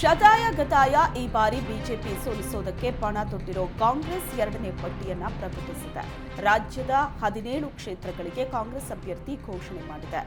ಶತಾಯ ಗತಾಯ ಈ ಬಾರಿ ಬಿಜೆಪಿ ಸೋಲಿಸೋದಕ್ಕೆ ಪಣ ತೊಟ್ಟಿರೋ ಕಾಂಗ್ರೆಸ್ ಎರಡನೇ ಪಟ್ಟಿಯನ್ನ ಪ್ರಕಟಿಸಿದೆ. ರಾಜ್ಯದ ಹದಿನೇಳು ಕ್ಷೇತ್ರಗಳಿಗೆ ಕಾಂಗ್ರೆಸ್ ಅಭ್ಯರ್ಥಿ ಘೋಷಣೆ ಮಾಡಿದೆ.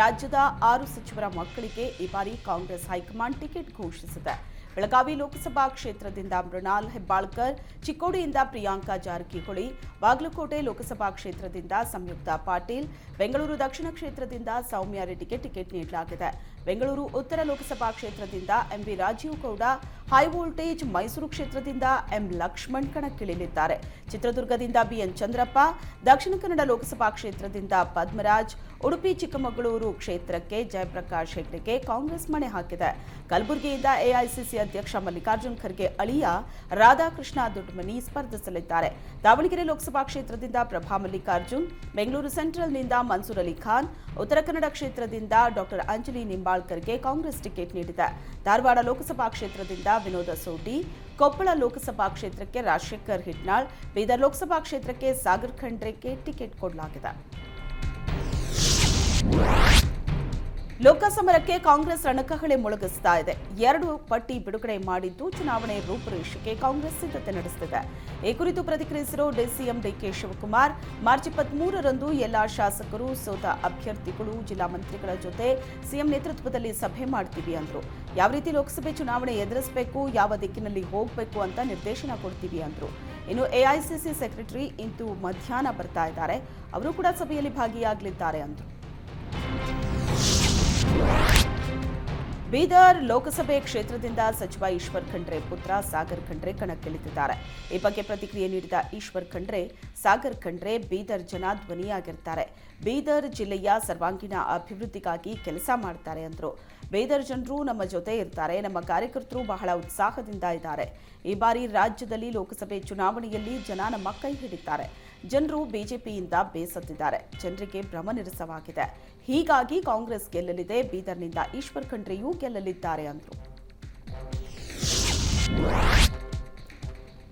ರಾಜ್ಯದ ಆರು ಸಚಿವರ ಮಕ್ಕಳಿಗೆ ಈ ಬಾರಿ ಕಾಂಗ್ರೆಸ್ ಹೈಕಮಾಂಡ್ ಟಿಕೆಟ್ ಘೋಷಿಸಿದೆ. ಬೆಳಗಾವಿ ಲೋಕಸಭಾ ಕ್ಷೇತ್ರದಿಂದ ಮೃಣಾಲ್ ಹೆಬ್ಬಾಳ್ಕರ್, ಚಿಕ್ಕೋಡಿಯಿಂದ ಪ್ರಿಯಾಂಕಾ ಜಾರಕಿಹೊಳಿ, ಬಾಗಲಕೋಟೆ ಲೋಕಸಭಾ ಕ್ಷೇತ್ರದಿಂದ ಸಂಯುಕ್ತ ಪಾಟೀಲ್, ಬೆಂಗಳೂರು ದಕ್ಷಿಣ ಕ್ಷೇತ್ರದಿಂದ ಸೌಮ್ಯ ರೆಡ್ಡಿಗೆ ಟಿಕೆಟ್ ನೀಡಲಾಗಿದೆ. ಬೆಂಗಳೂರು ಉತ್ತರ ಲೋಕಸಭಾ ಕ್ಷೇತ್ರದಿಂದ M V Rajeev Gowda, high voltage Mysuru ಕ್ಷೇತ್ರದಿಂದ ಎಂ ಲಕ್ಷ್ಮಣ್ ಕಣಕ್ಕಿಳಿಯಲಿದ್ದಾರೆ ಚಿತ್ರದುರ್ಗದಿಂದ ಬಿಎನ್ ಚಂದ್ರಪ್ಪ, ದಕ್ಷಿಣ ಕನ್ನಡ ಲೋಕಸಭಾ ಕ್ಷೇತ್ರದಿಂದ ಪದ್ಮರಾಜ್ ಉಡುಪಿ ಚಿಕ್ಕಮಗಳೂರು ಕ್ಷೇತ್ರಕ್ಕೆ ಜಯಪ್ರಕಾಶ್ ಹೆಗ್ಡೆಗೆ ಕಾಂಗ್ರೆಸ್ ಮಣೆ ಹಾಕಿದೆ. ಕಲಬುರಗಿಯಿಂದ ಎಐಸಿಸಿ ಅಧ್ಯಕ್ಷ ಮಲ್ಲಿಕಾರ್ಜುನ್ ಖರ್ಗೆ ಅಳಿಯ ರಾಧಾಕೃಷ್ಣ ದೊಡ್ಡಮನಿ ಸ್ಪರ್ಧಿಸಲಿದ್ದಾರೆ. ದಾವಣಗೆರೆ ಲೋಕಸಭಾ ಕ್ಷೇತ್ರದಿಂದ ಪ್ರಭಾ ಮಲ್ಲಿಕಾರ್ಜುನ್, ಬೆಂಗಳೂರು ಸೆಂಟ್ರಲ್ನಿಂದ ಮನ್ಸೂರ್ ಅಲಿ ಖಾನ್, ಉತ್ತರ ಕನ್ನಡ ಕ್ಷೇತ್ರದಿಂದ ಡಾಕ್ಟರ್ ಅಂಜಲಿ ನಿಂಬಾಳ್ಕರ್ಗೆ ಕಾಂಗ್ರೆಸ್ ಟಿಕೆಟ್ ನೀಡಿದೆ. ಧಾರವಾಡ ಲೋಕಸಭಾ ಕ್ಷೇತ್ರದಿಂದ ವಿನೋದ ಸೋಟಿ, ಕೊಪ್ಪಳ ಲೋಕಸಭಾ ಕ್ಷೇತ್ರಕ್ಕೆ ರಾಜಶೇಖರ್ ಹಿಟ್ನಾಳ್, ಬೀದರ್ ಲೋಕಸಭಾ ಕ್ಷೇತ್ರಕ್ಕೆ ಸಾಗರ್ ಖಂಡ್ರೆಗೆ ಟಿಕೆಟ್ ಕೊಡಲಾಗಿದೆ. ಲೋಕಸಮರಕ್ಕೆ ಕಾಂಗ್ರೆಸ್ ರಣಕಹಳೆ ಮೊಳಗಿಸ್ತಾ ಇದೆ. ಎರಡು ಪಟ್ಟಿ ಬಿಡುಗಡೆ ಮಾಡಿದ್ದು ಚುನಾವಣೆ ರೂಪುರೇಷೆಗೆ ಕಾಂಗ್ರೆಸ್ ಸಿದ್ಧತೆ ನಡೆಸುತ್ತಿದೆ ಈ ಕುರಿತು ಪ್ರತಿಕ್ರಿಯಿಸಿರೋ DCM D K Shivakumar, March ಇಪ್ಪತ್ಮೂರರಂದು ಎಲ್ಲಾ ಶಾಸಕರು, ಸೋತ ಅಭ್ಯರ್ಥಿಗಳು, ಜಿಲ್ಲಾ ಮಂತ್ರಿಗಳ ಜೊತೆ ಸಿಎಂ ನೇತೃತ್ವದಲ್ಲಿ ಸಭೆ ಮಾಡ್ತೀವಿ ಅಂದ್ರು. ಯಾವ ರೀತಿ ಲೋಕಸಭೆ ಚುನಾವಣೆ ಎದುರಿಸಬೇಕು, ಯಾವ ದಿಕ್ಕಿನಲ್ಲಿ ಹೋಗಬೇಕು ಅಂತ ನಿರ್ದೇಶನ ಕೊಡ್ತೀವಿ ಅಂದ್ರು. ಇನ್ನು ಎಐಸಿಸಿ ಸೆಕ್ರೆಟರಿ ಇಂದು ಮಧ್ಯಾಹ್ನ ಬರ್ತಾ ಇದ್ದಾರೆ. ಅವರು ಕೂಡ ಸಭೆಯಲ್ಲಿ ಭಾಗಿಯಾಗಲಿದ್ದಾರೆ ಅಂದ್ರು. ಬೀದರ್ ಲೋಕಸಭೆ ಕ್ಷೇತ್ರದಿಂದ ಸಚಿವ ಈಶ್ವರ್ ಖಂಡ್ರೆ ಪುತ್ರ ಸಾಗರ್ ಖಂಡ್ರೆ ಕಣಕ್ಕಿಳಿದಿದ್ದಾರೆ ಈ ಬಗ್ಗೆ ಪ್ರತಿಕ್ರಿಯೆ ನೀಡಿದ ಈಶ್ವರ್ ಖಂಡ್ರೆ, ಸಾಗರ್ ಖಂಡ್ರೆ ಬೀದರ್ ಜನ ಧ್ವನಿಯಾಗಿರ್ತಾರೆ ಬೀದರ್ ಜಿಲ್ಲೆಯ ಸರ್ವಾಂಗೀಣ ಅಭಿವೃದ್ಧಿಗಾಗಿ ಕೆಲಸ ಮಾಡ್ತಾರೆ ಅಂದರು. ಬೀದರ್ ಜನರು ನಮ್ಮ ಜೊತೆ ಇರ್ತಾರೆ, ನಮ್ಮ ಕಾರ್ಯಕರ್ತರು ಬಹಳ ಉತ್ಸಾಹದಿಂದ ಇದ್ದಾರೆ. ಈ ಬಾರಿ ರಾಜ್ಯದಲ್ಲಿ ಲೋಕಸಭೆ ಚುನಾವಣೆಯಲ್ಲಿ ಜನ ನಮ್ಮ ಕೈ ಹಿಡಿತಾರೆ. ಜನರು ಬಿಜೆಪಿಯಿಂದ ಬೇಸತ್ತಿದ್ದಾರೆ. ಜನರಿಗೆ ಭ್ರಮನಿರಸವಾಗಿದೆ ಹೀಗಾಗಿ ಕಾಂಗ್ರೆಸ್ ಗೆಲ್ಲಲಿದೆ. ಬೀದರ್ನಿಂದ ಈಶ್ವರ್ ಖಂಡ್ರೆಯೂ ಗೆಲ್ಲಲಿದ್ದಾರೆ ಅಂದರು.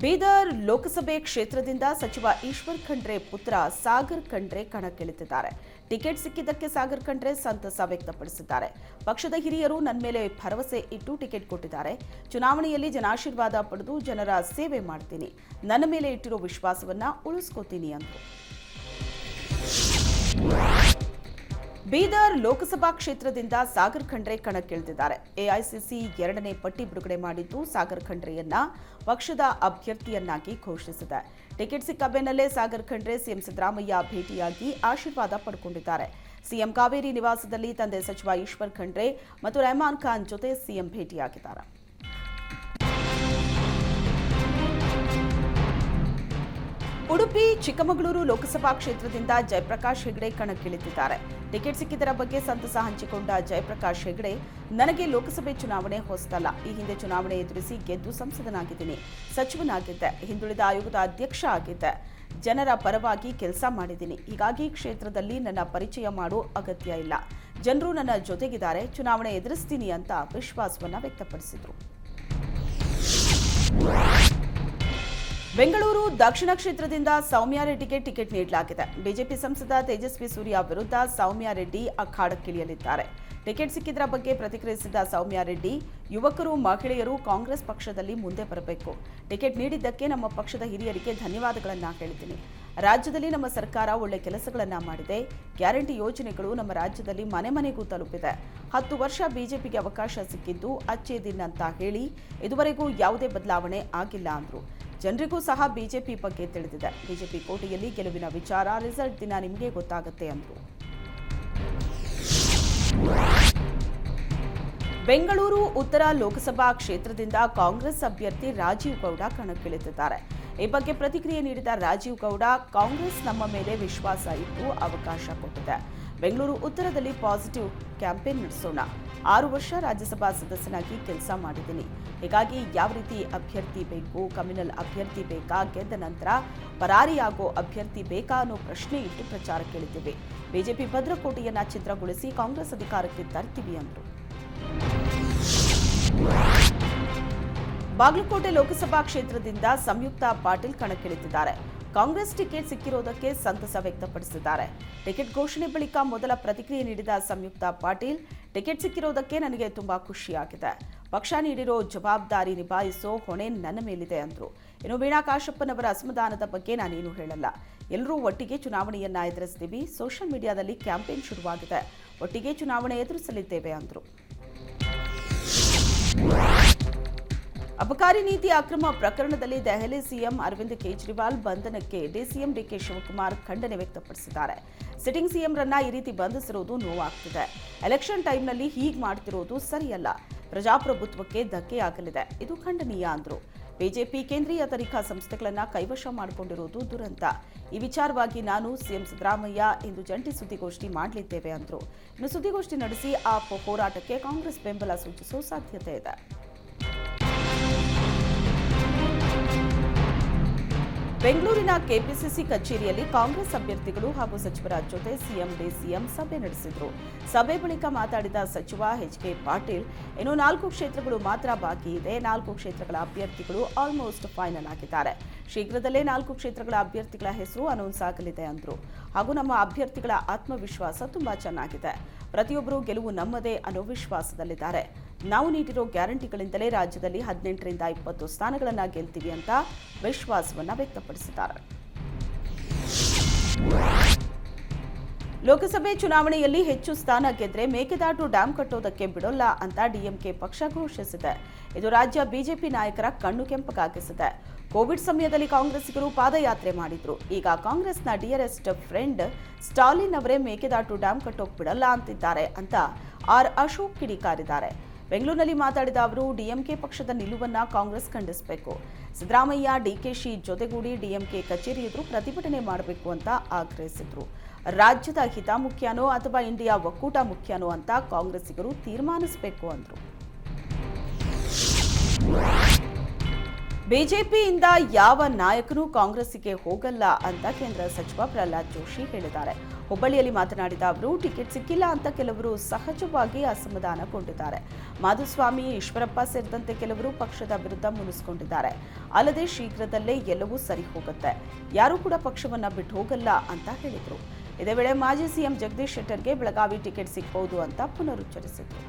ಬೀದರ್ ಲೋಕಸಭೆ ಕ್ಷೇತ್ರದಿಂದ ಸಚಿವ ಈಶ್ವರ್ ಖಂಡ್ರೆ ಪುತ್ರ ಸಾಗರ್ ಖಂಡ್ರೆ ಕಣಕ್ಕಿಳಿದಿದ್ದಾರೆ. ಟಿಕೆಟ್ ಸಿಕ್ಕಿದ್ದಕ್ಕೆ ಸಾಗರ್ ಖಂಡ್ರೆ ಸಂತಸ ವ್ಯಕ್ತಪಡಿಸಿದ್ದಾರೆ. ಪಕ್ಷದ ಹಿರಿಯರು ನನ್ನ ಮೇಲೆ ಭರವಸೆ ಇಟ್ಟು ಟಿಕೆಟ್ ಕೊಟ್ಟಿದ್ದಾರೆ. ಚುನಾವಣೆಯಲ್ಲಿ ಜನಾಶೀರ್ವಾದ ಪಡೆದು ಜನರ ಸೇವೆ ಮಾಡ್ತೀನಿ. ನನ್ನ ಮೇಲೆ ಇಟ್ಟಿರೋ ವಿಶ್ವಾಸವನ್ನ ಉಳಿಸ್ಕೋತೀನಿ ಅಂದರು. ಬೀದರ್ ಲೋಕಸಭಾ ಕ್ಷೇತ್ರದಿಂದ ಸಾಗರ್ ಖಂಡ್ರೆ ಕಣಕ್ಕಿಳಿದಿದ್ದಾರೆ. ಎಐಸಿಸಿ ಎರಡನೇ ಪಟ್ಟಿ ಬಿಡುಗಡೆ ಮಾಡಿದ್ದು ಸಾಗರ್ ಖಂಡ್ರೆಯನ್ನ ಪಕ್ಷದ ಅಭ್ಯರ್ಥಿಯನ್ನಾಗಿ ಘೋಷಿಸಿದೆ. ಟಿಕೆಟ್ ಸಿಕ್ಕ ಬೆನ್ನಲ್ಲೇ ಸಾಗರ್ ಖಂಡ್ರೆ ಸಿಎಂ ಸಿದ್ದರಾಮಯ್ಯ ಭೇಟಿಯಾಗಿ ಆಶೀರ್ವಾದ ಪಡ್ಕೊಂಡಿದ್ದಾರೆ. ಸಿಎಂ ಕಾವೇರಿ ನಿವಾಸದಲ್ಲಿ ತಂದೆ ಸಚಿವ ಈಶ್ವರ್ ಖಂಡ್ರೆ ಮತ್ತು ರೆಹಮಾನ್ ಖಾನ್ ಜೊತೆ ಸಿಎಂ ಭೇಟಿಯಾಗಿದ್ದಾರೆ. ಉಡುಪಿ, ಚಿಕ್ಕಮಗಳೂರು ಲೋಕಸಭಾ ಕ್ಷೇತ್ರದಿಂದ ಜಯಪ್ರಕಾಶ್ ಹೆಗಡೆ ಕಣಕ್ಕಿಳಿದಿದ್ದಾರೆ. ಟಿಕೆಟ್ ಸಿಕ್ಕಿದ್ದರ ಬಗ್ಗೆ ಸಂತಸ ಹಂಚಿಕೊಂಡ ಜಯಪ್ರಕಾಶ್ ಹೆಗಡೆ, ನನಗೆ ಲೋಕಸಭೆ ಚುನಾವಣೆ ಹೊಸದಲ್ಲ ಈ ಹಿಂದೆ ಚುನಾವಣೆ ಎದುರಿಸಿ ಗೆದ್ದು ಸಂಸದನಾಗಿದ್ದೀನಿ. ಸಚಿವನಾಗಿದ್ದೆ. ಹಿಂದುಳಿದ ಆಯೋಗದ ಅಧ್ಯಕ್ಷ ಆಗಿದ್ದೆ. ಜನರ ಪರವಾಗಿ ಕೆಲಸ ಮಾಡಿದ್ದೀನಿ. ಹೀಗಾಗಿ ಕ್ಷೇತ್ರದಲ್ಲಿ ನನ್ನ ಪರಿಚಯ ಮಾಡೋ ಅಗತ್ಯ ಇಲ್ಲ. ಜನರು ನನ್ನ ಜೊತೆಗಿದ್ದಾರೆ. ಚುನಾವಣೆ ಎದುರಿಸ್ತೀನಿ ಅಂತ ವಿಶ್ವಾಸವನ್ನ ವ್ಯಕ್ತಪಡಿಸಿದರು. ಬೆಂಗಳೂರು ದಕ್ಷಿಣ ಕ್ಷೇತ್ರದಿಂದ ಸೌಮ್ಯ ರೆಡ್ಡಿಗೆ ಟಿಕೆಟ್ ನೀಡಲಾಗಿದೆ. ಬಿಜೆಪಿ ಸಂಸದ ತೇಜಸ್ವಿ ಸೂರ್ಯ ವಿರುದ್ಧ ಸೌಮ್ಯ ರೆಡ್ಡಿ ಅಖಾಡಕ್ಕಿಳಿಯಲಿದ್ದಾರೆ. ಟಿಕೆಟ್ ಸಿಕ್ಕಿದ್ರ ಬಗ್ಗೆ ಪ್ರತಿಕ್ರಿಯಿಸಿದ ಸೌಮ್ಯ ರೆಡ್ಡಿ, ಯುವಕರು, ಮಹಿಳೆಯರು ಕಾಂಗ್ರೆಸ್ ಪಕ್ಷದಲ್ಲಿ ಮುಂದೆ ಬರಬೇಕು. ಟಿಕೆಟ್ ನೀಡಿದ್ದಕ್ಕೆ ನಮ್ಮ ಪಕ್ಷದ ಹಿರಿಯರಿಗೆ ಧನ್ಯವಾದಗಳನ್ನ ಹೇಳ್ತೀನಿ. ರಾಜ್ಯದಲ್ಲಿ ನಮ್ಮ ಸರ್ಕಾರ ಒಳ್ಳೆ ಕೆಲಸಗಳನ್ನ ಮಾಡಿದೆ. ಗ್ಯಾರಂಟಿ ಯೋಜನೆಗಳು ನಮ್ಮ ರಾಜ್ಯದಲ್ಲಿ ಮನೆ ಮನೆಗೂ ತಲುಪಿದೆ. ಹತ್ತು ವರ್ಷ ಬಿಜೆಪಿಗೆ ಅವಕಾಶ ಸಿಕ್ಕಿದ್ದು ಅಚ್ಚೇ ದಿನ ಅಂತ ಹೇಳಿ, ಇದುವರೆಗೂ ಯಾವುದೇ ಬದಲಾವಣೆ ಆಗಿಲ್ಲ ಅಂದ್ರು. ಜನರಿಗೂ ಸಹ ಬಿಜೆಪಿ ಬಗ್ಗೆ ತಿಳಿದಿದೆ. ಬಿಜೆಪಿ ಕೋಟೆಯಲ್ಲಿ ಗೆಲುವಿನ ವಿಚಾರ, ರಿಸಲ್ಟ್ ದಿನ ನಿಮಗೆ ಗೊತ್ತಾಗುತ್ತೆ ಅಂದರು. ಬೆಂಗಳೂರು, ಉತ್ತರ ಲೋಕಸಭಾ ಕ್ಷೇತ್ರದಿಂದ ಕಾಂಗ್ರೆಸ್ ಅಭ್ಯರ್ಥಿ ರಾಜೀವ್ ಗೌಡ ಕಣಕ್ಕಿಳಿದಿದ್ದಾರೆ. ಈ ಬಗ್ಗೆ ಪ್ರತಿಕ್ರಿಯೆ ನೀಡಿದ ರಾಜೀವ್ ಗೌಡ, ಕಾಂಗ್ರೆಸ್ ನಮ್ಮ ಮೇಲೆ ವಿಶ್ವಾಸ ಇಟ್ಟು ಅವಕಾಶ ಕೊಟ್ಟಿದೆ. ಬೆಂಗಳೂರು ಉತ್ತರದಲ್ಲಿ ಪಾಸಿಟಿವ್ ಕ್ಯಾಂಪೇನ್ ನಡೆಸೋಣ. ಆರು ವರ್ಷ ರಾಜ್ಯಸಭಾ ಸದಸ್ಯನಾಗಿ ಕೆಲಸ ಮಾಡಿದ್ದೀನಿ. ಹೀಗಾಗಿ ಯಾವ ರೀತಿ ಅಭ್ಯರ್ಥಿ ಬೇಕು, ಕಮ್ಯುನಲ್ ಅಭ್ಯರ್ಥಿ ಬೇಕಾ, ಗೆದ್ದ ನಂತರ ಪರಾರಿಯಾಗೋ ಅಭ್ಯರ್ಥಿ ಬೇಕಾ ಅನ್ನೋ ಪ್ರಶ್ನೆ ಇಟ್ಟು ಪ್ರಚಾರ ಕೇಳಿದ್ದೇವೆ. ಬಿಜೆಪಿ ಭದ್ರಕೋಟೆಯನ್ನ ಛಿದ್ರಗೊಳಿಸಿ ಕಾಂಗ್ರೆಸ್ ಅಧಿಕಾರಕ್ಕೆ ತರ್ತೀವಿ ಅಂದರು. ಬಾಗಲಕೋಟೆ ಲೋಕಸಭಾ ಕ್ಷೇತ್ರದಿಂದ ಸಂಯುಕ್ತ ಪಾಟೀಲ್ ಕಣಕ್ಕಿಳಿದಿದ್ದಾರೆ. ಕಾಂಗ್ರೆಸ್ ಟಿಕೆಟ್ ಸಿಕ್ಕಿರೋದಕ್ಕೆ ಸಂತಸ ವ್ಯಕ್ತಪಡಿಸಿದ್ದಾರೆ. ಟಿಕೆಟ್ ಘೋಷಣೆ ಬಳಿಕ ಮೊದಲ ಪ್ರತಿಕ್ರಿಯೆ ನೀಡಿದ ಸಂಯುಕ್ತ ಪಾಟೀಲ್, ಟಿಕೆಟ್ ಸಿಕ್ಕಿರೋದಕ್ಕೆ ನನಗೆ ತುಂಬಾ ಖುಷಿಯಾಗಿದೆ. ಪಕ್ಷ ನೀಡಿರೋ ಜವಾಬ್ದಾರಿ ನಿಭಾಯಿಸೋ ಹೊಣೆ ನನ್ನ ಮೇಲಿದೆ ಅಂದ್ರು. ಇನ್ನು ವೀಣಾ ಕಾಶಪ್ಪನವರ ಅಸಮಾಧಾನದ ಬಗ್ಗೆ ನಾನೇನು ಹೇಳಲ್ಲ. ಎಲ್ಲರೂ ಒಟ್ಟಿಗೆ ಚುನಾವಣೆಯನ್ನ ಎದುರಿಸ್ತೀವಿ. ಸೋಷಿಯಲ್ ಮೀಡಿಯಾದಲ್ಲಿ ಕ್ಯಾಂಪೇನ್ ಶುರುವಾಗಿದೆ. ಒಟ್ಟಿಗೆ ಚುನಾವಣೆ ಎದುರಿಸಲಿದ್ದೇವೆ ಅಂದ್ರು. ಅಬಕಾರಿ ನೀತಿ ಅಕ್ರಮ ಪ್ರಕರಣದಲ್ಲಿ ದೆಹಲಿ ಸಿಎಂ ಅರವಿಂದ್ ಕೇಜ್ರಿವಾಲ್ ಬಂಧನಕ್ಕೆ ಡಿಸಿಎಂ ಡಿಕೆ ಶಿವಕುಮಾರ್ ಖಂಡನೆ ವ್ಯಕ್ತಪಡಿಸಿದ್ದಾರೆ. ಸಿಟ್ಟಿಂಗ್ ಸಿಎಂರನ್ನ ಈ ರೀತಿ ಬಂಧಿಸಿರುವುದು ನೋವಾಗ್ತಿದೆ. ಎಲೆಕ್ಷನ್ ಟೈಮ್ನಲ್ಲಿ ಹೀಗೆ ಮಾಡ್ತಿರೋದು ಸರಿಯಲ್ಲ. ಪ್ರಜಾಪ್ರಭುತ್ವಕ್ಕೆ ಧಕ್ಕೆಯಾಗಲಿದೆ. ಇದು ಖಂಡನೀಯ ಅಂದ್ರು. ಬಿಜೆಪಿ ಕೇಂದ್ರೀಯ ತನಿಖಾ ಸಂಸ್ಥೆಗಳನ್ನ ಕೈವಶ ಮಾಡಿಕೊಂಡಿರುವುದು ದುರಂತ. ಈ ವಿಚಾರವಾಗಿ ನಾನು ಸಿಎಂ ಸಿದ್ದರಾಮಯ್ಯ ಇಂದು ಜಂಟಿ ಸುದ್ದಿಗೋಷ್ಠಿ ಮಾಡಲಿದ್ದೇವೆ ಅಂದ್ರು. ಇನ್ನು ಸುದ್ದಿಗೋಷ್ಠಿ ನಡೆಸಿ ಆ ಹೋರಾಟಕ್ಕೆ ಕಾಂಗ್ರೆಸ್ ಬೆಂಬಲ ಸೂಚಿಸುವ ಸಾಧ್ಯತೆ ಇದೆ. ಬೆಂಗಳೂರಿನ ಕೆಪಿಸಿಸಿ ಕಚೇರಿಯಲ್ಲಿ ಕಾಂಗ್ರೆಸ್ ಅಭ್ಯರ್ಥಿಗಳು ಹಾಗೂ ಸಚಿವರ ಜೊತೆ ಸಿಎಂ ಡಿಸಿಎಂ ಸಭೆ ನಡೆಸಿದರು. ಸಭೆ ಬಳಿಕ ಮಾತಾಡಿದ ಸಚಿವ ಎಚ್ ಕೆ ಪಾಟೀಲ್, ಇನ್ನು ನಾಲ್ಕು ಕ್ಷೇತ್ರಗಳು ಮಾತ್ರ ಬಾಕಿ ಇದೆ. ನಾಲ್ಕು ಕ್ಷೇತ್ರಗಳ ಅಭ್ಯರ್ಥಿಗಳು ಆಲ್ಮೋಸ್ಟ್ ಫೈನಲ್ ಆಗಿದ್ದಾರೆ. ಶೀಘ್ರದಲ್ಲೇ ನಾಲ್ಕು ಕ್ಷೇತ್ರಗಳ ಅಭ್ಯರ್ಥಿಗಳ ಹೆಸರು ಅನೌನ್ಸ್ ಆಗಲಿದೆ ಅಂದರು. ಹಾಗೂ ನಮ್ಮ ಅಭ್ಯರ್ಥಿಗಳ ಆತ್ಮವಿಶ್ವಾಸ ತುಂಬಾ ಚೆನ್ನಾಗಿದೆ. ಪ್ರತಿಯೊಬ್ಬರು ಗೆಲುವು ನಮ್ಮದೇ ಅನ್ನೋ ವಿಶ್ವಾಸದಲ್ಲಿದ್ದಾರೆ. ನಾವು ನೀಡಿರೋ ಗ್ಯಾರಂಟಿಗಳಿಂದಲೇ ರಾಜ್ಯದಲ್ಲಿ ಹದಿನೆಂಟರಿಂದ ಇಪ್ಪತ್ತು ಸ್ಥಾನಗಳನ್ನು ಗೆಲ್ತೀವಿ ಅಂತ ವಿಶ್ವಾಸವನ್ನು ವ್ಯಕ್ತಪಡಿಸಿದ್ದಾರೆ. ಲೋಕಸಭೆ ಚುನಾವಣೆಯಲ್ಲಿ ಹೆಚ್ಚು ಸ್ಥಾನ ಗೆದ್ರೆ ಮೇಕೆದಾಟು ಡ್ಯಾಂ ಕಟ್ಟೋದಕ್ಕೆ ಬಿಡೋಲ್ಲ ಅಂತ ಡಿಎಂಕೆ ಪಕ್ಷ ಘೋಷಿಸಿದೆ. ಇದು ರಾಜ್ಯ ಬಿಜೆಪಿ ನಾಯಕರ ಕಣ್ಣು ಕೆಂಪಗಾಗಿಸಿದೆ ಕೋವಿಡ್ ಸಮಯದಲ್ಲಿ ಕಾಂಗ್ರೆಸ್ಸಿಗರು ಪಾದಯಾತ್ರೆ ಮಾಡಿದ್ರು. ಈಗ ಕಾಂಗ್ರೆಸ್ನ ಡಿಆರ್ಎಸ್ ಫ್ರೆಂಡ್ ಸ್ಟಾಲಿನ್ ಅವರೇ ಮೇಕೆದಾಟು ಡ್ಯಾಂ ಕಟ್ಟೋಕ್ ಬಿಡಲ್ಲ ಅಂತಿದ್ದಾರೆ ಅಂತ ಆರ್ ಅಶೋಕ್ ಕಿಡಿಕಾರಿದ್ದಾರೆ. ಬೆಂಗಳೂರಿನಲ್ಲಿ ಮಾತಾಡಿದ ಅವರು, ಡಿಎಂಕೆ ಪಕ್ಷದ ನಿಲುವನ್ನ ಕಾಂಗ್ರೆಸ್ ಖಂಡಿಸಬೇಕು. ಸಿದ್ದರಾಮಯ್ಯ ಡಿಕೆಶಿ ಜೊತೆಗೂಡಿ ಡಿಎಂಕೆ ಕಚೇರಿ ಎದುರು ಪ್ರತಿಭಟನೆ ಮಾಡಬೇಕು ಅಂತ ಆಗ್ರಹಿಸಿದರು. ರಾಜ್ಯದ ಹಿತ ಮುಖ್ಯನೋ ಅಥವಾ ಇಂಡಿಯಾ ಒಕ್ಕೂಟ ಮುಖ್ಯನೋ ಅಂತ ಕಾಂಗ್ರೆಸ್ಸಿಗರು ತೀರ್ಮಾನಿಸಬೇಕು ಅಂದರು. ಬಿಜೆಪಿಯಿಂದ ಯಾವ ನಾಯಕನೂ ಕಾಂಗ್ರೆಸ್ಸಿಗೆ ಹೋಗಲ್ಲ ಅಂತ ಕೇಂದ್ರ ಸಚಿವ ಪ್ರಹ್ಲಾದ್ ಜೋಶಿ ಹೇಳಿದ್ದಾರೆ. ಹುಬ್ಬಳ್ಳಿಯಲ್ಲಿ ಮಾತನಾಡಿದ ಅವರು, ಟಿಕೆಟ್ ಸಿಕ್ಕಿಲ್ಲ ಅಂತ ಕೆಲವರು ಸಹಜವಾಗಿ ಅಸಮಾಧಾನಗೊಂಡಿದ್ದಾರೆ. ಮಾಧುಸ್ವಾಮಿ, ಈಶ್ವರಪ್ಪ ಸೇರಿದಂತೆ ಕೆಲವರು ಪಕ್ಷದ ವಿರುದ್ಧ ಮುನಿಸಿಕೊಂಡಿದ್ದಾರೆ. ಅಲ್ಲದೆ ಶೀಘ್ರದಲ್ಲೇ ಎಲ್ಲವೂ ಸರಿ ಹೋಗುತ್ತೆ. ಯಾರೂ ಕೂಡ ಪಕ್ಷವನ್ನ ಬಿಟ್ಟು ಹೋಗಲ್ಲ ಅಂತ ಹೇಳಿದರು. ಇದೇ ವೇಳೆ ಮಾಜಿ ಸಿಎಂ ಜಗದೀಶ್ ಶೆಟ್ಟರ್ಗೆ ಬೆಳಗಾವಿ ಟಿಕೆಟ್ ಸಿಗಬಹುದು ಅಂತ ಪುನರುಚ್ಚರಿಸಿದರು.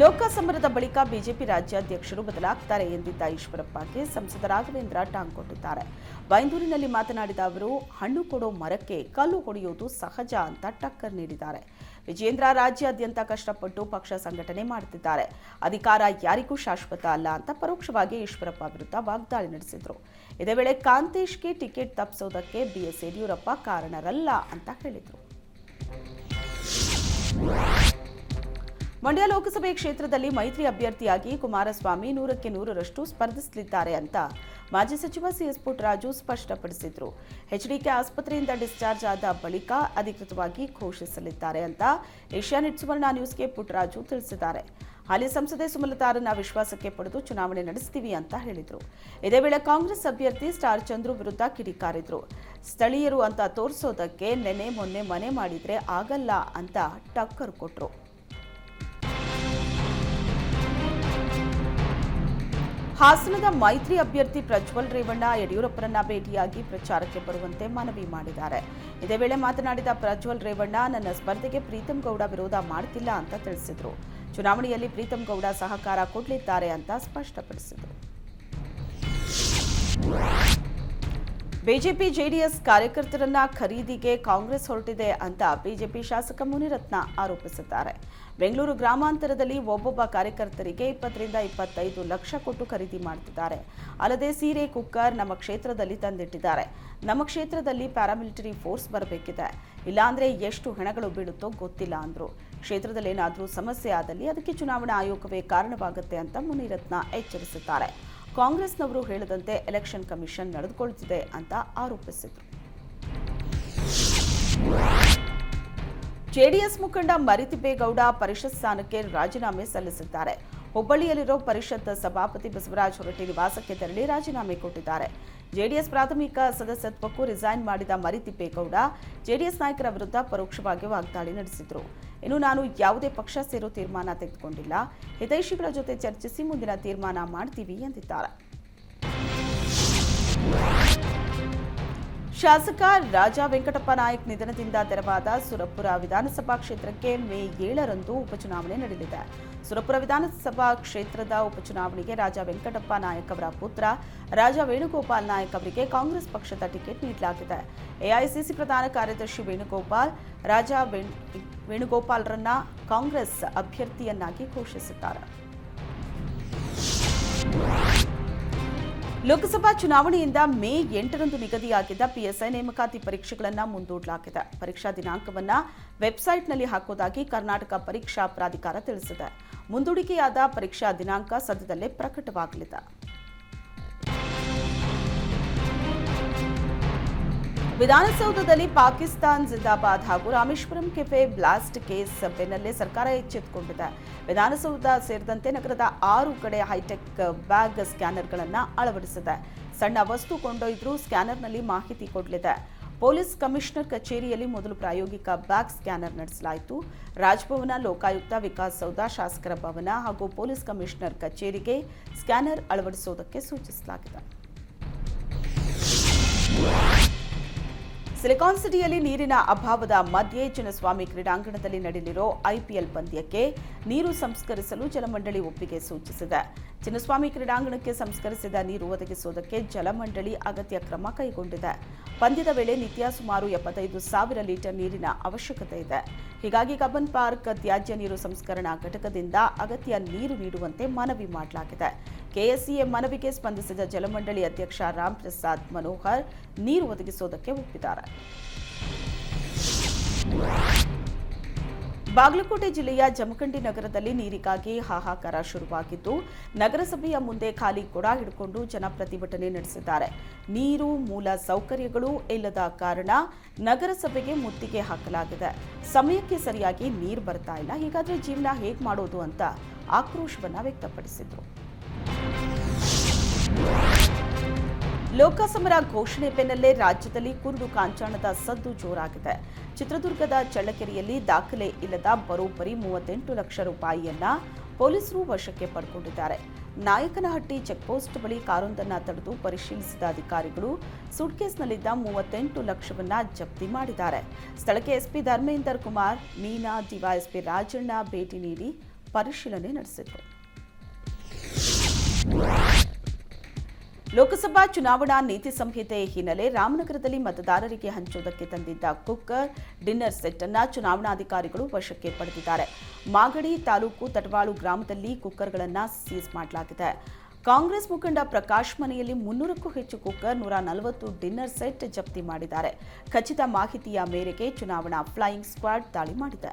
ಲೋಕಸಮರದ ಬಳಿಕ ಬಿಜೆಪಿ ರಾಜ್ಯಾಧ್ಯಕ್ಷರು ಬದಲಾಗ್ತಾರೆ ಎಂದಿದ್ದ ಈಶ್ವರಪ್ಪಗೆ ಸಂಸದ ರಾಘವೇಂದ್ರ ಟಾಂಗ್ ಕೊಟ್ಟಿದ್ದಾರೆ. ಬೈಂದೂರಿನಲ್ಲಿ ಮಾತನಾಡಿದ ಅವರು, ಹಣ್ಣು ಕೊಡೋ ಮರಕ್ಕೆ ಕಲ್ಲು ಹೊಡೆಯುವುದು ಸಹಜ ಅಂತ ಟಕ್ಕರ್ ನೀಡಿದ್ದಾರೆ. ವಿಜೇಂದ್ರ ರಾಜ್ಯಾದ್ಯಂತ ಕಷ್ಟಪಟ್ಟು ಪಕ್ಷ ಸಂಘಟನೆ ಮಾಡುತ್ತಿದ್ದಾರೆ. ಅಧಿಕಾರ ಯಾರಿಗೂ ಶಾಶ್ವತ ಅಲ್ಲ ಅಂತ ಪರೋಕ್ಷವಾಗಿ ಈಶ್ವರಪ್ಪ ವಿರುದ್ಧ ವಾಗ್ದಾಳಿ ನಡೆಸಿದ್ರು. ಇದೇ ವೇಳೆ ಕಾಂತೇಶ್ಗೆ ಟಿಕೆಟ್ ತಪ್ಪಿಸೋದಕ್ಕೆ ಬಿಎಸ್ ಯಡಿಯೂರಪ್ಪ ಕಾರಣರಲ್ಲ ಅಂತ ಹೇಳಿದರು. ಮಂಡ್ಯ ಲೋಕಸಭೆ ಕ್ಷೇತ್ರದಲ್ಲಿ ಮೈತ್ರಿ ಅಭ್ಯರ್ಥಿಯಾಗಿ ಕುಮಾರಸ್ವಾಮಿ ನೂರಕ್ಕೆ ನೂರರಷ್ಟು ಸ್ಪರ್ಧಿಸಲಿದ್ದಾರೆ ಅಂತ ಮಾಜಿ ಸಚಿವ ಸಿಎಸ್ ಪುಟ್ಟರಾಜು ಸ್ಪಷ್ಟಪಡಿಸಿದರು. ಎಚ್ಡಿಕೆ ಆಸ್ಪತ್ರೆಯಿಂದ ಡಿಸ್ಚಾರ್ಜ್ ಆದ ಬಳಿಕ ಅಧಿಕೃತವಾಗಿ ಘೋಷಿಸಲಿದ್ದಾರೆ ಅಂತ ಏಷ್ಯಾನೆಟ್ ಸುವರ್ಣ ನ್ಯೂಸ್ಗೆ ಪುಟ್ಟರಾಜು ತಿಳಿಸಿದ್ದಾರೆ. ಹಾಲಿ ಸಂಸದೆ ಸುಮಲತಾರನ್ನ ವಿಶ್ವಾಸಕ್ಕೆ ಪಡೆದು ಚುನಾವಣೆ ನಡೆಸ್ತೀವಿ ಅಂತ ಹೇಳಿದರು. ಇದೇ ವೇಳೆ ಕಾಂಗ್ರೆಸ್ ಅಭ್ಯರ್ಥಿ ಸ್ಟಾರ್ ಚಂದ್ರು ವಿರುದ್ಧ ಕಿಡಿಕಾರಿದ್ರು. ಸ್ಥಳೀಯರು ಅಂತ ತೋರಿಸೋದಕ್ಕೆ ನೆನೆ ಮೊನ್ನೆ ಮನೆ ಮಾಡಿದರೆ ಆಗಲ್ಲ ಅಂತ ಟಕ್ಕರ್ ಕೊಟ್ರು. ಹಾಸನದ ಮೈತ್ರಿ ಅಭ್ಯರ್ಥಿ ಪ್ರಜ್ವಲ್ ರೇವಣ್ಣ ಯಡಿಯೂರಪ್ಪರನ್ನ ಭೇಟಿಯಾಗಿ ಪ್ರಚಾರಕ್ಕೆ ಬರುವಂತೆ ಮನವಿ ಮಾಡಿದ್ದಾರೆ. ಇದೇ ವೇಳೆ ಮಾತನಾಡಿದ ಪ್ರಜ್ವಲ್ ರೇವಣ್ಣ, ನನ್ನ ಸ್ಪರ್ಧೆಗೆ ಪ್ರೀತಂ ಗೌಡ ವಿರೋಧ ಮಾಡ್ತಿಲ್ಲ ಅಂತ ತಿಳಿಸಿದರು. ಚುನಾವಣೆಯಲ್ಲಿ ಪ್ರೀತಂ ಗೌಡ ಸಹಕಾರ ಕೊಡಲಿದ್ದಾರೆ ಅಂತ ಸ್ಪಷ್ಟಪಡಿಸಿದರು. ಬಿಜೆಪಿ ಜೆಡಿಎಸ್ ಕಾರ್ಯಕರ್ತರನ್ನ ಖರೀದಿಗೆ ಕಾಂಗ್ರೆಸ್ ಹೊರಟಿದೆ ಅಂತ ಬಿಜೆಪಿ ಶಾಸಕ ಮುನಿರತ್ನ ಆರೋಪಿಸಿದ್ದಾರೆ. ಬೆಂಗಳೂರು ಗ್ರಾಮಾಂತರದಲ್ಲಿ ಒಬ್ಬೊಬ್ಬ ಕಾರ್ಯಕರ್ತರಿಗೆ ಇಪ್ಪತ್ತರಿಂದ ಇಪ್ಪತ್ತೈದು ಲಕ್ಷ ಕೊಟ್ಟು ಖರೀದಿ ಮಾಡ್ತಿದ್ದಾರೆ. ಅಲ್ಲದೆ ಸೀರೆ, ಕುಕ್ಕರ್ ನಮ್ಮ ಕ್ಷೇತ್ರದಲ್ಲಿ ತಂದಿಟ್ಟಿದ್ದಾರೆ. ನಮ್ಮ ಕ್ಷೇತ್ರದಲ್ಲಿ ಪ್ಯಾರಾಮಿಲಿಟರಿ ಫೋರ್ಸ್ ಬರಬೇಕಿದೆ. ಇಲ್ಲಾಂದ್ರೆ ಎಷ್ಟು ಹೆಣಗಳು ಬೀಳುತ್ತೋ ಗೊತ್ತಿಲ್ಲ ಅಂದ್ರು. ಕ್ಷೇತ್ರದಲ್ಲಿ ಏನಾದರೂ ಸಮಸ್ಯೆ ಆದಲ್ಲಿ ಅದಕ್ಕೆ ಚುನಾವಣಾ ಆಯೋಗವೇ ಕಾರಣವಾಗುತ್ತೆ ಅಂತ ಮುನಿರತ್ನ ಎಚ್ಚರಿಸಿದ್ದಾರೆ. ಕಾಂಗ್ರೆಸ್ನವರು ಹೇಳದಂತೆ ಎಲೆಕ್ಷನ್ ಕಮಿಷನ್ ನಡೆದುಕೊಳ್ತಿದೆ ಅಂತ ಆರೋಪಿಸಿದರು. ಜೆಡಿಎಸ್ ಮುಖಂಡ ಮರಿತಿಬ್ಬೇಗೌಡ ಪರಿಷತ್ ಸ್ಥಾನಕ್ಕೆ ರಾಜೀನಾಮೆ ಸಲ್ಲಿಸಿದ್ದಾರೆ. ಹುಬ್ಬಳ್ಳಿಯಲ್ಲಿರೋ ಪರಿಷತ್ ಸಭಾಪತಿ ಬಸವರಾಜ ಹೊರಟ್ಟಿ ನಿವಾಸಕ್ಕೆ ತೆರಳಿ ರಾಜೀನಾಮೆ ಕೊಟ್ಟಿದ್ದಾರೆ. ಜೆಡಿಎಸ್ ಪ್ರಾಥಮಿಕ ಸದಸ್ಯತ್ವಕ್ಕೂ ರಿಸೈನ್ ಮಾಡಿದ ಮರಿತಿಪ್ಪೇಗೌಡ ಜೆಡಿಎಸ್ ನಾಯಕರ ವಿರುದ್ಧ ಪರೋಕ್ಷವಾಗಿ ವಾಗ್ದಾಳಿ ನಡೆಸಿದರು. ಇನ್ನು ನಾನು ಯಾವುದೇ ಪಕ್ಷ ಸೇರೋ ತೀರ್ಮಾನ ತೆಗೆದುಕೊಂಡಿಲ್ಲ. ಹಿತೈಷಿಗಳ ಜೊತೆ ಚರ್ಚಿಸಿ ಮುಂದಿನ ತೀರ್ಮಾನ ಮಾಡ್ತೀವಿ ಎಂದಿದ್ದಾರೆ. ಶಾಸಕ ರಾಜಾ ವೆಂಕಟಪ್ಪ ನಾಯಕ್ ನಿಧನದಿಂದ ತೆರವಾದ ಸುರಪುರ ವಿಧಾನಸಭಾ ಕ್ಷೇತ್ರಕ್ಕೆ ಮೇ ಏಳರಂದು ಉಪಚುನಾವಣೆ ನಡೆಯಲಿದೆ ಸುರಪುರ ವಿಧಾನಸಭಾ ಕ್ಷೇತ್ರದ ಉಪಚುನಾವಣೆಗೆ ರಾಜಾ ವೆಂಕಟಪ್ಪ ನಾಯಕ್ ಅವರ ಪುತ್ರ, ರಾಜಾ ವೇಣುಗೋಪಾಲ್ ನಾಯಕ್ ಅವರಿಗೆ ಕಾಂಗ್ರೆಸ್ ಪಕ್ಷದ ಟಿಕೆಟ್ ನೀಡಲಾಗಿದೆ. ಎಐಸಿಸಿ ಪ್ರಧಾನ ಕಾರ್ಯದರ್ಶಿ ವೇಣುಗೋಪಾಲ್, ರಾಜಾ ವೇಣು, ವೇಣುಗೋಪಾಲ್ರನ್ನ ಕಾಂಗ್ರೆಸ್ ಅಭ್ಯರ್ಥಿಯನ್ನಾಗಿ ಘೋಷಿಸಿದ್ದಾರೆ. ಲೋಕಸಭಾ ಚುನಾವಣೆಯಿಂದ ಮೇ ಎಂಟರಂದು ನಿಗದಿಯಾಗಿದ್ದ ಪಿಎಸ್ಐ ನೇಮಕಾತಿ ಪರೀಕ್ಷೆಗಳನ್ನು ಮುಂದೂಡಲಾಗಿದೆ. ಪರೀಕ್ಷಾ ದಿನಾಂಕವನ್ನ ವೆಬ್ಸೈಟ್ನಲ್ಲಿ ಹಾಕುವುದಾಗಿ ಕರ್ನಾಟಕ ಪರೀಕ್ಷಾ ಪ್ರಾಧಿಕಾರ ತಿಳಿಸಿದೆ. ಮುಂದೂಡಿಕೆಯಾದ ಪರೀಕ್ಷಾ ದಿನಾಂಕ ಸದ್ಯದಲ್ಲೇ ಪ್ರಕಟವಾಗಲಿದೆ. ವಿಧಾನಸೌಧದಲ್ಲಿ ಪಾಕಿಸ್ತಾನ್ ಜಿಂದಾಬಾದ್ ಹಾಗೂ ರಾಮೇಶ್ವರಂ ಕೆಫೆ ಬ್ಲಾಸ್ಟ್ ಕೇಸ್ ಬೆನ್ನಲ್ಲೇ ಸರ್ಕಾರ ಎಚ್ಚೆತ್ತುಕೊಂಡಿದೆ. ವಿಧಾನಸೌಧ ಸೇರಿದಂತೆ ನಗರದ ಆರು ಕಡೆ ಹೈಟೆಕ್ ಬ್ಯಾಗ್ ಸ್ಕ್ಯಾನರ್ಗಳನ್ನು ಅಳವಡಿಸಿದೆ. ಸಣ್ಣ ವಸ್ತು ಕೊಂಡೊಯ್ದರೂ ಸ್ಕ್ಯಾನರ್ನಲ್ಲಿ ಮಾಹಿತಿ ಕೊಡಲಿದೆ. ಪೊಲೀಸ್ ಕಮಿಷನರ್ ಕಚೇರಿಯಲ್ಲಿ ಮೊದಲು ಪ್ರಾಯೋಗಿಕ ಬ್ಯಾಗ್ ಸ್ಕ್ಯಾನರ್ ನಡೆಸಲಾಯಿತು. ರಾಜಭವನ ಲೋಕಾಯುಕ್ತ ವಿಕಾಸ್ ಸೌಧ, ಶಾಸಕರ ಭವನ ಹಾಗೂ ಪೊಲೀಸ್ ಕಮಿಷನರ್ ಕಚೇರಿಗೆ ಸ್ಕ್ಯಾನರ್ ಅಳವಡಿಸುವುದಕ್ಕೆ ಸೂಚಿಸಲಾಗಿದೆ. ಸಿಲಿಕಾನ್ ಸಿಟಿಯಲ್ಲಿ ನೀರಿನ ಅಭಾವದ ಮಧ್ಯೆ ಚಿನ್ನಸ್ವಾಮಿ ಕ್ರೀಡಾಂಗಣದಲ್ಲಿ ನಡೆಯಲಿರೋ ಐಪಿಎಲ್ ಪಂದ್ಯಕ್ಕೆ ನೀರು ಸಂಸ್ಕರಿಸಲು ಜಲಮಂಡಳಿ ಒಪ್ಪಿಗೆ ಸೂಚಿಸಿದೆ. ಚಿನ್ನಸ್ವಾಮಿ ಕ್ರೀಡಾಂಗಣಕ್ಕೆ ಸಂಸ್ಕರಿಸಿದ ನೀರು ಒದಗಿಸುವುದಕ್ಕೆ ಜಲಮಂಡಳಿ ಅಗತ್ಯ ಕ್ರಮ ಕೈಗೊಂಡಿದೆ. ಪಂದ್ಯದ ವೇಳೆ ನಿತ್ಯ ಸುಮಾರು ಎಪ್ಪತ್ತೈದು ಸಾವಿರ ಲೀಟರ್ ನೀರಿನ ಅವಶ್ಯಕತೆ ಇದೆ. ಹೀಗಾಗಿ ಕಬ್ಬನ್ ಪಾರ್ಕ್ ತ್ಯಾಜ್ಯ ನೀರು ಸಂಸ್ಕರಣಾ ಘಟಕದಿಂದ ಅಗತ್ಯ ನೀರು ನೀಡುವಂತೆ ಮನವಿ ಮಾಡಲಾಗಿದೆ. ಕೆಎಸ್ಸಿಎ ಮನವಿಗೆ ಸ್ಪಂದಿಸಿದ ಜಲಮಂಡಳಿ ಅಧ್ಯಕ್ಷ ರಾಮ್ ಪ್ರಸಾದ್ ಮನೋಹರ್ ನೀರು ಒದಗಿಸುವುದಕ್ಕೆ ಒಪ್ಪಿದ್ದಾರೆ. ಬಾಗಲಕೋಟೆ ಜಿಲ್ಲೆಯ ಜಮಖಂಡಿ ನಗರದಲ್ಲಿ ನೀರಿಗಾಗಿ ಹಾಹಾಕಾರ ಶುರುವಾಗಿದ್ದು, ನಗರಸಭೆಯ ಮುಂದೆ ಖಾಲಿ ಕೊಡ ಹಿಡ್ಕೊಂಡು ಜನ ಪ್ರತಿಭಟನೆ ನಡೆಸಿದ್ದಾರೆ. ನೀರು, ಮೂಲ ಸೌಕರ್ಯಗಳು ಇಲ್ಲದ ಕಾರಣ ನಗರಸಭೆಗೆ ಮುತ್ತಿಗೆ ಹಾಕಲಾಗಿದೆ. ಸಮಯಕ್ಕೆ ಸರಿಯಾಗಿ ನೀರು ಬರ್ತಾ ಇಲ್ಲ. ಹೀಗಾದ್ರೆ ಜೀವನ ಹೇಗೆ ಮಾಡೋದು ಅಂತ ಆಕ್ರೋಶವನ್ನ ವ್ಯಕ್ತಪಡಿಸಿದ್ರು. ಲೋಕಸಮರ ಘೋಷಣೆ ಬೆನ್ನಲ್ಲೇ ರಾಜ್ಯದಲ್ಲಿ ಕುರುಡು ಕಾಂಚಾಣದ ಸದ್ದು ಜೋರಾಗಿದೆ. ಚಿತ್ರದುರ್ಗದ ಚಳ್ಳಕೆರೆಯಲ್ಲಿ ದಾಖಲೆ ಇಲ್ಲದ ಬರೋಬ್ಬರಿ ಮೂವತ್ತೆಂಟು ಲಕ್ಷ ರೂಪಾಯಿಯನ್ನ ಪೊಲೀಸರು ವಶಕ್ಕೆ ಪಡ್ಕೊಂಡಿದ್ದಾರೆ. ನಾಯಕನಹಟ್ಟಿ ಚೆಕ್ಪೋಸ್ಟ್ ಬಳಿ ಕಾರೊಂದನ್ನು ತಡೆದು ಪರಿಶೀಲಿಸಿದ ಅಧಿಕಾರಿಗಳು ಸೂಟ್ಕೇಸ್ನಲ್ಲಿದ್ದ ಮೂವತ್ತೆಂಟು ಲಕ್ಷವನ್ನ ಜಪ್ತಿ ಮಾಡಿದ್ದಾರೆ. ಸ್ಥಳಕ್ಕೆ ಎಸ್ಪಿ ಧರ್ಮೇಂದರ್ ಕುಮಾರ್, ಮೀನಾ, ಡಿವೈಎಸ್ಪಿ ರಾಜಣ್ಣ ಭೇಟಿ ನೀಡಿ ಪರಿಶೀಲನೆ ನಡೆಸಿದರು. ಲೋಕಸಭಾ ಚುನಾವಣಾ ನೀತಿ ಸಂಹಿತೆ ಹಿನ್ನೆಲೆ ರಾಮನಗರದಲ್ಲಿ ಮತದಾರರಿಗೆ ಹಂಚುವುದಕ್ಕೆ ತಂದಿದ್ದ ಕುಕ್ಕರ್, ಡಿನ್ನರ್ ಸೆಟ್ ಅನ್ನ ಚುನಾವಣಾಧಿಕಾರಿಗಳು ವಶಕ್ಕೆ ಪಡೆದಿದ್ದಾರೆ. ಮಾಗಡಿ ತಾಲೂಕು ತಟವಾಳು ಗ್ರಾಮದಲ್ಲಿ ಕುಕ್ಕರ್ಗಳನ್ನು ಸೀಸ್ ಮಾಡಲಾಗಿದೆ. ಕಾಂಗ್ರೆಸ್ ಮುಖಂಡ ಪ್ರಕಾಶ್ ಮನೆಯಲ್ಲಿ ಮುನ್ನೂರಕ್ಕೂ ಹೆಚ್ಚು ಕುಕ್ಕರ್, ನೂರ ನಲವತ್ತು ಡಿನ್ನರ್ ಸೆಟ್ ಜಪ್ತಿ ಮಾಡಿದ್ದಾರೆ. ಖಚಿತ ಮಾಹಿತಿಯ ಮೇರೆಗೆ ಚುನಾವಣಾ ಫ್ಲೈಯಿಂಗ್ ಸ್ಕ್ವಾಡ್ ದಾಳಿ ಮಾಡಿದೆ.